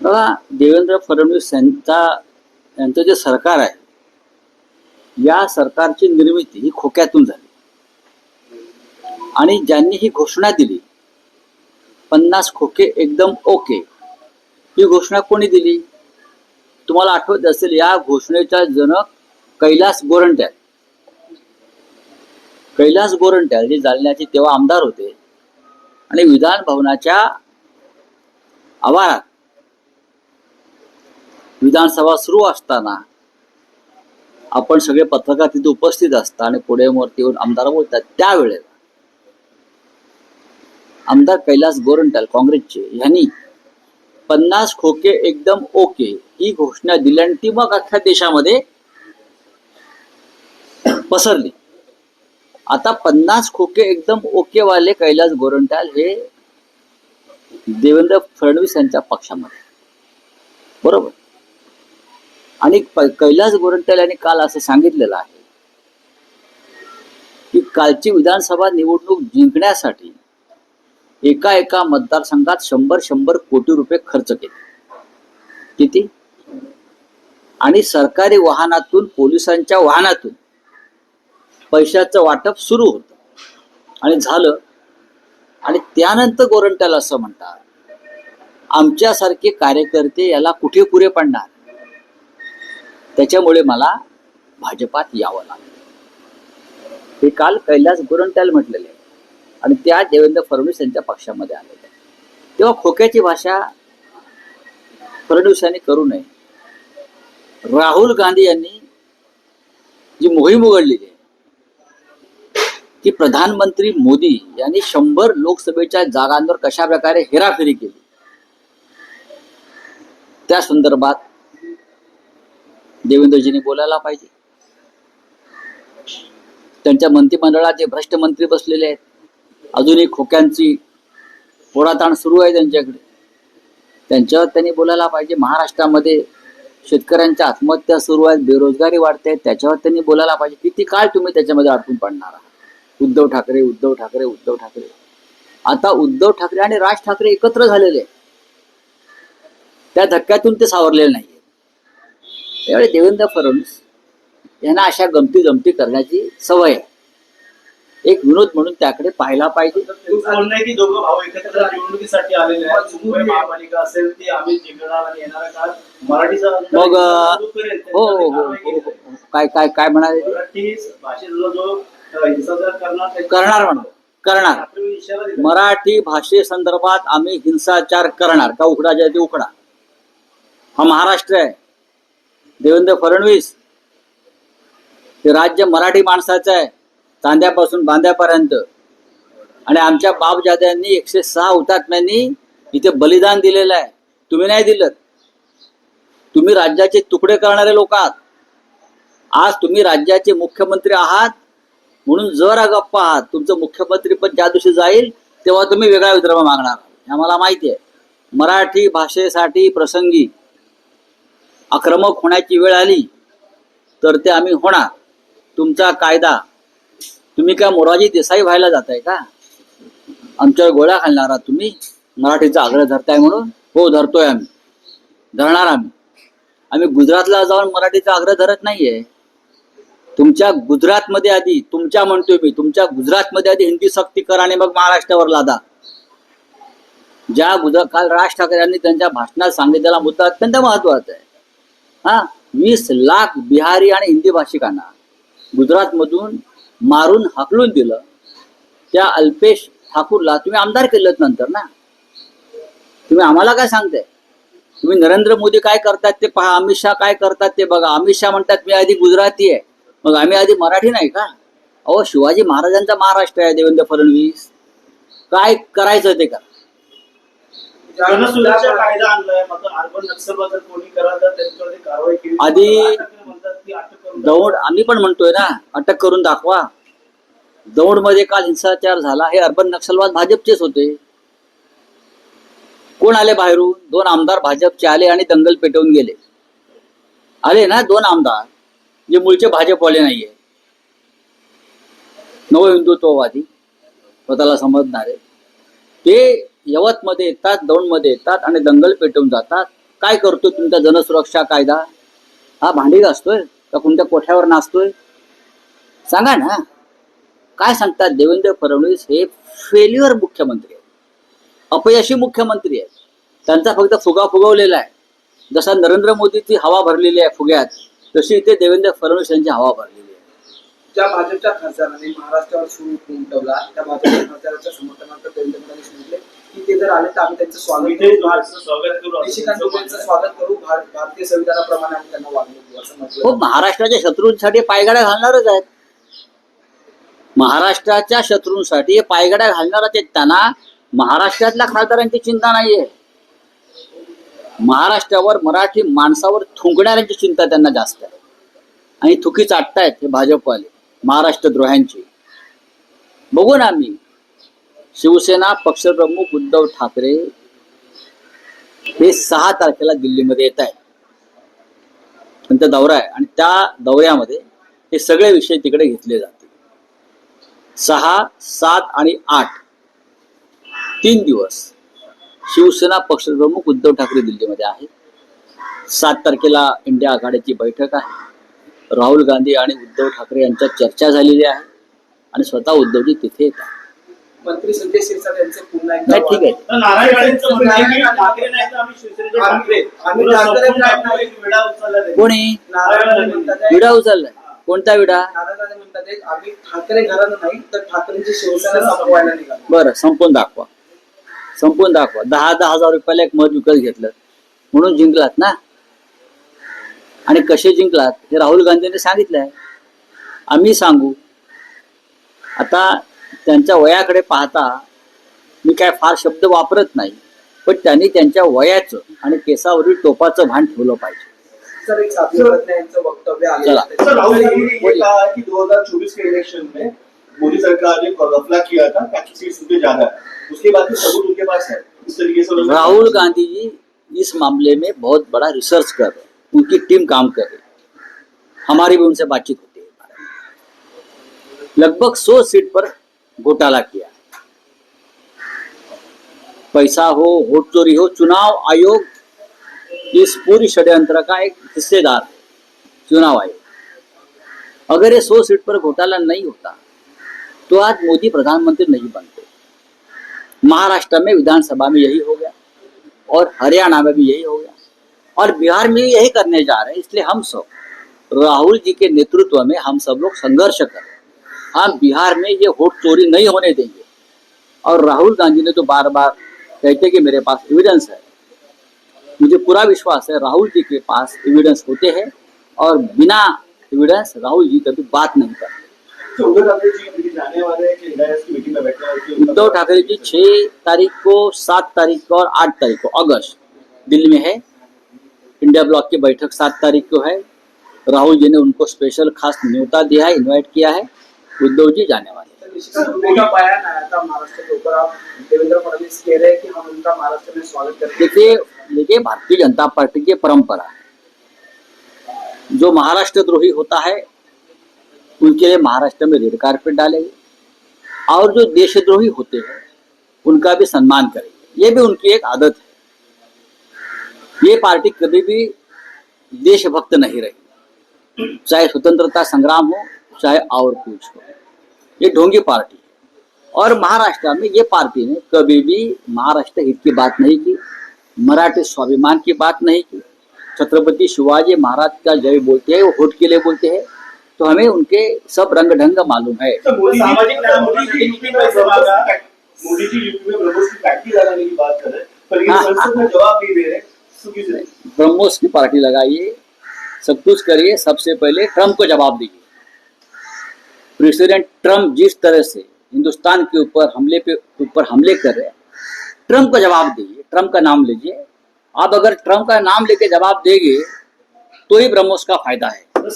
दादा देवेंद्र फडणवीस यांचा यांचं जे सरकार आहे या सरकारची निर्मिती ही खोक्यातून झाली. आणि ज्यांनी ही घोषणा दिली पन्नास खोके एकदम ओके ही घोषणा कोणी दिली? तुम्हाला आठवत असेल या घोषणेचा जनक कैलास गोरंट्याल. कैलास गोरंट्याल जे जालन्याचे तेव्हा आमदार होते. आणि विधान भवनाच्या आवारात विधानसभा सुरू असताना आपण सगळे पत्रकार तिथे उपस्थित असता आणि पुढे वरती येऊन आमदार बोलतात. त्यावेळेला आमदार कैलास गोरंट्याल काँग्रेसचे यांनी पन्नास खोके एकदम ओके ही घोषणा दिली आणि ती मग अख्ख्या देशामध्ये पसरली. आता पन्नास खोके एकदम ओके वाले कैलास गोरंट्याल हे देवेंद्र फडणवीस यांच्या पक्षामध्ये. बरोबर? आणि कैलास गोरंट्याल यांनी काल असं सांगितलेलं आहे की कालची विधानसभा निवडणूक जिंकण्यासाठी एका एका मतदारसंघात शंभर शंभर कोटी रुपये खर्च केले. किती? आणि सरकारी वाहनातून पोलिसांच्या वाहनातून पैशाचं वाटप सुरू होतं. आणि झालं. आणि त्यानंतर गोरंट्याला असं म्हणतात आमच्यासारखे कार्यकर्ते याला कुठे पुरे पडणार? त्याच्यामुळे मला भाजपात यावं लागलं. हे काल कैलास गोरंट्याल म्हटलेले आणि त्या देवेंद्र फडणवीस यांच्या पक्षामध्ये आलेल्या तेव्हा खोक्याची भाषा फडणवीसांनी करू नये. राहुल गांधी यांनी जी मोहीम उघडलेली आहे की प्रधानमंत्री मोदी यांनी शंभर लोकसभेच्या जागांवर कशा प्रकारे हेराफेरी केली? त्या संदर्भात देवेंद्रजींनी बोलायला पाहिजे. त्यांच्या मंत्रिमंडळात जे भ्रष्ट मंत्री बसलेले आहेत अजूनही खोक्यांची पोळाताण सुरू आहे त्यांच्याकडे. त्यांच्यावर त्यांनी बोलायला पाहिजे. महाराष्ट्रामध्ये शेतकऱ्यांच्या आत्महत्या सुरू आहेत बेरोजगारी वाढते त्याच्यावर त्यांनी बोलायला पाहिजे. किती काळ तुम्ही त्याच्यामध्ये अडकून पडणार आहात? उद्धव ठाकरे उद्धव ठाकरे उद्धव ठाकरे. आता उद्धव ठाकरे आणि राज ठाकरे एकत्र झालेले त्या धक्क्यातून ते सावरलेले नाही त्यावेळी देवेंद्र फडणवीस यांना अशा गमती जमती करण्याची सवय आहे. एक विनोद म्हणून त्याकडे पाहायला पाहिजे. तू बोललाय की दोघं भाऊ एकत्र निवडणुकीसाठी आलेले आहेत. मुंबई महापालिका असेल ती आम्ही जिंकणार आणि येणाऱ्या काळात मराठीचा मग हो हो हो हो, हो. काय काय काय म्हणाले करणार म्हणा. करणार. मराठी भाषेसंदर्भात आम्ही हिंसाचार करणार. का उकडा जे ते उकडा हा महाराष्ट्र आहे. देवेंद्र फडणवीस. हे राज्य मराठी माणसाचं आहे चांद्यापासून बांद्यापर्यंत. आणि आमच्या बापजाद्यांनी एकशे सहा हुतात्म्यांनी इथे बलिदान दिलेलं आहे. तुम्ही नाही दिलं. तुम्ही राज्याचे तुकडे करणारे लोक आहात. आज तुम्ही राज्याचे मुख्यमंत्री आहात म्हणून जर गप्प आहात तुमचं मुख्यमंत्री पण ज्या दिवशी जाईल तेव्हा तुम्ही वेगळा विदर्भ मागणार. हे आम्हाला माहिती आहे. मराठी भाषेसाठी प्रसंगी आक्रमक होण्याची वेळ आली तर ते आम्ही होणार. तुमचा कायदा. तुम्ही काय मोराजी देसाई व्हायला जाताय का? आमच्यावर गोळ्या घालणार आहात तुम्ही मराठीचा आग्रह धरताय म्हणून? हो धरतोय आम्ही. धरणार आम्ही. आम्ही गुजरातला जाऊन मराठीचा आग्रह धरत नाहीये. तुमच्या गुजरातमध्ये आधी तुमच्या म्हणतोय मी तुमच्या गुजरातमध्ये आधी हिंदी सक्ती करा आणि मग महाराष्ट्रावर लादा. ज्या गुजरात काल राज ठाकरे यांनी त्यांच्या भाषणात सांगितलेला मुद्दा अत्यंत महत्त्वाचा आहे. हा वीस लाख बिहारी आणि हिंदी भाषिकांना गुजरातमधून मारून हाकलून दिलं. त्या अल्पेश ठाकूरला तुम्ही आमदार केलं नंतर ना? तुम्ही आम्हाला काय सांगताय? तुम्ही नरेंद्र मोदी काय करतात ते पहा अमित शहा काय करतात ते बघा. अमित शहा म्हणतात मी आधी गुजराती आहे. मग आम्ही आधी मराठी नाही का? अहो शिवाजी महाराजांचा महाराष्ट्र आहे देवेंद्र फडणवीस. काय करायचं ते करा. जनसुरक्षा कायदा आणलाय मग अर्बन नक्षलवाद जर कोणी करा तर त्यांच्यावरती कारवाई केली आधी- राज ठाकरे म्हणतात की अटक करून दौड आम्ही पण म्हणतोय ना अटक करून दाखवा. दौडमध्ये काल हिंसाचार झाला. हे अर्बन नक्षलवाद भाजपचेच होते. कोण आले बाहेरून? दोन आमदार भाजपचे आले आणि दंगल पेटवून गेले. आले ना दोन आमदार जे मूळचे भाजपवाले नाहीये. नव हिंदुत्ववादी स्वतःला समजणारे. ते यवतमध्ये येतात दौंडमध्ये येतात आणि दंगल पेटवून जातात. काय करतो तुमचा जनसुरक्षा कायदा? हा भांडी घासतोय का कोणत्या कोठ्यावर नाचतोय? सांगा ना. काय सांगतात देवेंद्र फडणवीस? हे फेल्युअर मुख्यमंत्री आहेत. अपयशी मुख्यमंत्री आहेत. त्यांचा फक्त फुगा फुगवलेला आहे. जसा नरेंद्र मोदीची हवा भरलेली आहे फुग्यात तशी इथे देवेंद्र फडणवीस यांची हवा भरलेली आहे. ज्या भाजपच्या खासदारांनी महाराष्ट्रावर सुरू उमटवला त्या भाजपच्या खासदाराच्या समर्थनार्थ देवेंद्र फडणवीस म्हटले की ते जर आले तर आम्ही त्यांचं स्वागत करू. निशिकांत त्यांचं. स्वागत करू. भार- भारतीय संविधानाप्रमाणे आम्ही त्यांना वागणूक देऊ असं म्हटलं हो महाराष्ट्राच्या शत्रूंसाठी पायगाड्या घालणारच आहेत. महाराष्ट्राच्या शत्रूंसाठी हे पायगाड्या घालणारच आहेत. त्यांना महाराष्ट्रातल्या खासदारांची चिंता नाहीये. महाराष्ट्रावर मराठी माणसावर थुंकणाऱ्यांची चिंता त्यांना जास्त आहे. आणि थुकी चाटतायत हे भाजपवाले महाराष्ट्र द्रोह्यांची बघू ना आम्ही शिवसेना पक्षप्रमुख उद्धव ठाकरे हे सहा तारखेला दिल्लीमध्ये येत आहेत. त्यांचा दौरा आहे. आणि त्या दौऱ्यामध्ये हे सगळे विषय तिकडे घेतले जातील. सहा सात आणि आठ. तीन दिवस शिवसेना पक्षप्रमुख उद्धव ठाकरे दिल्लीमध्ये आहे सात तारखेला इंडिया आघाडीची बैठक आहे. राहुल गांधी आणि उद्धव ठाकरे यांच्यात चर्चा झालेली आहे. आणि स्वतः उद्धवजी तिथे येतात. मंत्री संजय शिरसाट यांचे पुन्हा एकदा नाही, ठीक आहे. तर नारायण राणेंचं म्हणणं आहे की ठाकरे नाही तर आम्ही शिवसेनेचे ठाकरे. आम्ही पुन्हा ठाकरे संपूर्ण नाही. आपण एक विडा उचलला. कोणी? नारायण राणे म्हणतात आहे- विडा उचललाय कोणता विडा? नारायण राणे म्हणतात आहे, आम्ही ठाकरे घराणं नाही तर ठाकरेंची शिवसेना संपवायला निघालो. बरं संपवून दाखवा. संपवून दाखवा. दहा दहा हजार रुपयाला एक मत विकत घेतलं. म्हणून जिंकलात ना? आणि कसे जिंकलात? हे राहुल गांधींनी सांगितलंय. आम्ही सांगू. आता त्यांच्या वयाकडे पाहता मी काय फार शब्द वापरत नाही पण त्यांनी त्यांच्या वयाचं आणि केसावरील टोपाचं भान ठेवलं पाहिजे. राहुल गांधी ने ये कहा कि 2024 के इलेक्शन में मोदी सरकार ने गफला किया था ताकि सीट्स उनके ज्यादा उसके बाद भी सबूत उनके पास है। इस तरीके से उन्होंने- राहुल गांधी जी इस मामले में बहुत बड़ा रिसर्च कर रहे हैं। उनकी टीम काम कर रही हमारी भी उनसे बातचीत होती है। लगभग सौ सीट पर घोटाला किया। पैसा हो वोट चोरी हो, चुनाव आयोग इस पूरी षड्यंत्र का एक हिस्सेदार है, चुनाव आयोग। अगर ये सौ सीट पर घोटाला नहीं होता तो आज मोदी प्रधानमंत्री नहीं बनते। महाराष्ट्र में विधानसभा में यही हो गया और हरियाणा में भी यही हो गया। और बिहार में भी यही करने जा रहे हैं, इसलिए हम सब, राहुल जी के नेतृत्व में हम सब लोग संघर्ष करें। हम बिहार में ये वोट चोरी नहीं होने देंगे। और राहुल गांधी ने तो बार बार कहते कि मेरे पास एविडेंस है। मुझे पूरा विश्वास है राहुल जी के पास एविडेंस होते हैं और बिना एविडेंस राहुल जी कभी बात नहीं करते। तो हैं हैं? उद्धव ठाकरे जी छह तारीख को सात तारीख को और आठ तारीख को अगस्त दिल्ली में है। इंडिया ब्लॉक की बैठक सात तारीख को है। राहुल जी ने उनको स्पेशल खास न्योता दिया है इनवाइट किया है। उद्धव जी जाने वाले। तर निशिकांत दुबे का बयान आया था महाराष्ट्र के ऊपर। आप देवेंद्र फडणवीस कह रहे कि हम उनका महाराष्ट्र में स्वागत करते देखिए देखिए भारतीय जनता पार्टी की परंपरा है। जो महाराष्ट्र द्रोही होता है उनके लिए महाराष्ट्र में रेड कारपेट डालेंगे। और जो देशद्रोही होते हैं उनका भी सम्मान करेंगे। ये भी उनकी एक आदत है। ये पार्टी कभी भी देशभक्त नहीं रही। चाहे स्वतंत्रता संग्राम हो चाहे और कुछ हो। ये ढोंगी पार्टी है। और महाराष्ट्र में ये पार्टी ने कभी भी महाराष्ट्र हित की बात नहीं की मराठी स्वाभिमान की बात नहीं की। छत्रपति शिवाजी महाराज का जय बोलते हैं वो वोट के लिए बोलते हैं तो हमें उनके सब रंग ढंग मालूम है। रहे हैं पर ये हाँ, रहे तो ब्रह्मोस की पार्टी लगाइए सब कुछ करिए सबसे पहले ट्रंप को जवाब दीजिए। प्रेसिडेंट ट्रंप जिस तरह से हिंदुस्तान के ऊपर हमले पे, ऊपर हमले कर रहे हैं ट्रंप का जवाब दीजिए ट्रंप का नाम लीजिए। आप अगर ट्रंप का नाम लेके जवाब देंगे तो ही ब्रह्मोस का फ़ायदा है। तर